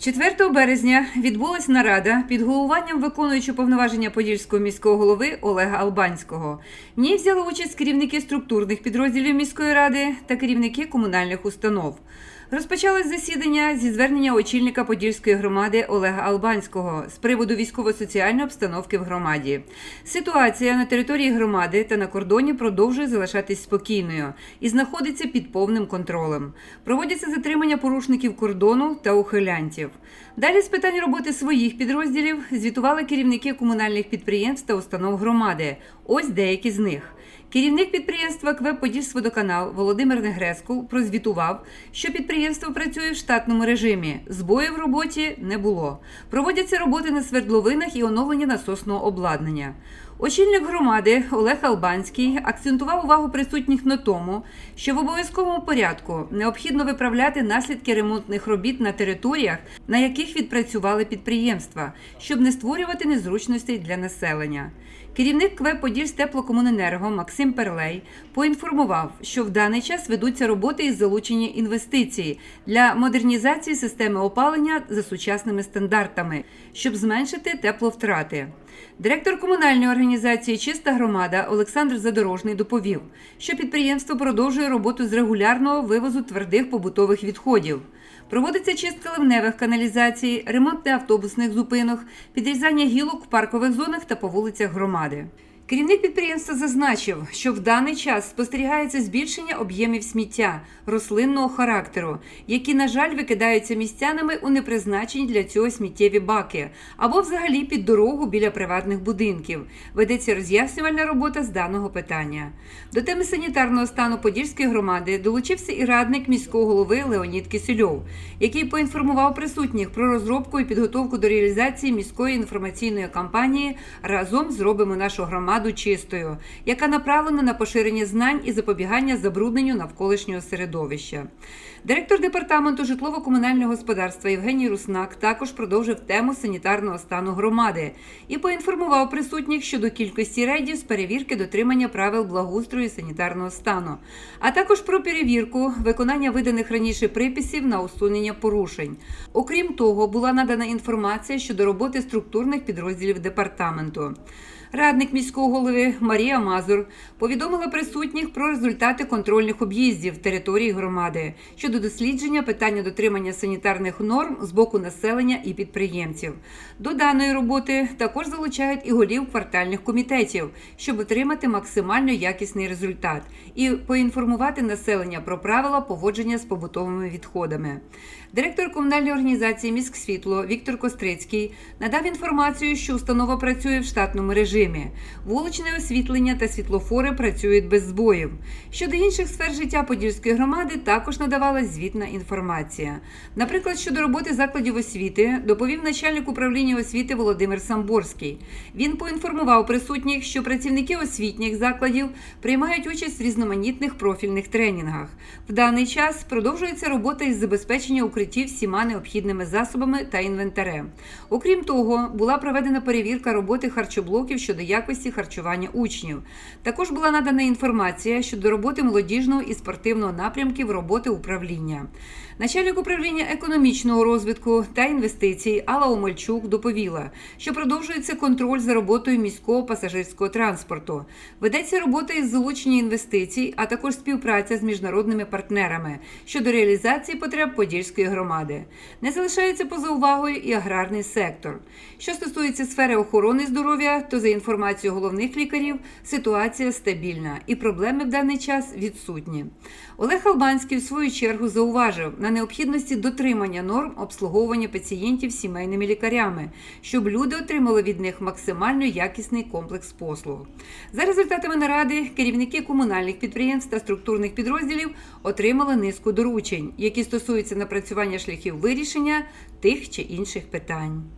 4 березня відбулась нарада під головуванням виконуючого повноваження Подільського міського голови Олега Албанського. В ній взяли участь керівники структурних підрозділів міської ради та керівники комунальних установ. Розпочалось засідання зі звернення очільника Подільської громади Олега Албанського з приводу військово-соціальної обстановки в громаді. Ситуація на території громади та на кордоні продовжує залишатись спокійною і знаходиться під повним контролем. Проводяться затримання порушників кордону та ухилянтів. Далі з питань роботи своїх підрозділів звітували керівники комунальних підприємств та установ громади. Ось деякі з них. Керівник підприємства КВ «Подільськводоканал» Володимир Негрескул прозвітував, що підприємство працює в штатному режимі. Збоїв в роботі не було. Проводяться роботи на свердловинах і оновлення насосного обладнання. Очільник громади Олег Албанський акцентував увагу присутніх на тому, що в обов'язковому порядку необхідно виправляти наслідки ремонтних робіт на територіях, на яких відпрацювали підприємства, щоб не створювати незручностей для населення. Керівник КВ «Подільськ теплокомуненерго Максим Перлей поінформував, що в даний час ведуться роботи із залучення інвестицій для модернізації системи опалення за сучасними стандартами, щоб зменшити тепловтрати. Директор комунальної організації Чиста громада Олександр Задорожний доповів, що підприємство продовжує роботу з регулярного вивозу твердих побутових відходів. Проводиться чистка ливневих каналізацій, ремонт автобусних зупинок, підрізання гілок в паркових зонах та по вулицях громади. Керівник підприємства зазначив, що в даний час спостерігається збільшення об'ємів сміття рослинного характеру, які, на жаль, викидаються містянами у непризначені для цього сміттєві баки або взагалі під дорогу біля приватних будинків. Ведеться роз'яснювальна робота з даного питання. До теми санітарного стану Подільської громади долучився і радник міського голови Леонід Кисельов, який поінформував присутніх про розробку і підготовку до реалізації міської інформаційної кампанії Разом зробимо нашу громаду чистою, яка направлена на поширення знань і запобігання забрудненню навколишнього середовища. Директор департаменту житлово-комунального господарства Євгеній Руснак також продовжив тему санітарного стану громади і поінформував присутніх щодо кількості рейдів з перевірки дотримання правил благоустрою санітарного стану, а також про перевірку виконання виданих раніше приписів на усунення порушень. Окрім того, була надана інформація щодо роботи структурних підрозділів департаменту. Радник міського голови Марія Мазур повідомила присутніх про результати контрольних об'їздів території громади щодо дослідження питання дотримання санітарних норм з боку населення і підприємців. До даної роботи також залучають і голів квартальних комітетів, щоб отримати максимально якісний результат і поінформувати населення про правила поводження з побутовими відходами. Директор комунальної організації Міськсвітло Віктор Кострицький надав інформацію, що установа працює в штатному режимі. Вуличне освітлення та світлофори працюють без збоїв. Щодо інших сфер життя Подільської громади також надавалась звітна інформація. Наприклад, щодо роботи закладів освіти доповів начальник управління освіти Володимир Самборський. Він поінформував присутніх, що працівники освітніх закладів приймають участь в різноманітних профільних тренінгах. В даний час продовжується робота із забезпечення укриттів всіма необхідними засобами та інвентарем. Окрім того, була проведена перевірка роботи харчоблоків щодо якості учнів. Також була надана інформація щодо роботи молодіжного і спортивного напрямків роботи управління. Начальник управління економічного розвитку та інвестицій Алла Омельчук доповіла, що продовжується контроль за роботою міського пасажирського транспорту. Ведеться робота із залучення інвестицій, а також співпраця з міжнародними партнерами щодо реалізації потреб Подільської громади. Не залишається поза увагою і аграрний сектор. Що стосується сфери охорони здоров'я, то за інформацією головних лікарів ситуація стабільна і проблеми в даний час відсутні. Олег Албанський в свою чергу зауважив на необхідності дотримання норм обслуговування пацієнтів сімейними лікарями, щоб люди отримали від них максимально якісний комплекс послуг. За результатами наради керівники комунальних підприємств та структурних підрозділів отримали низку доручень, які стосуються напрацювання шляхів вирішення тих чи інших питань.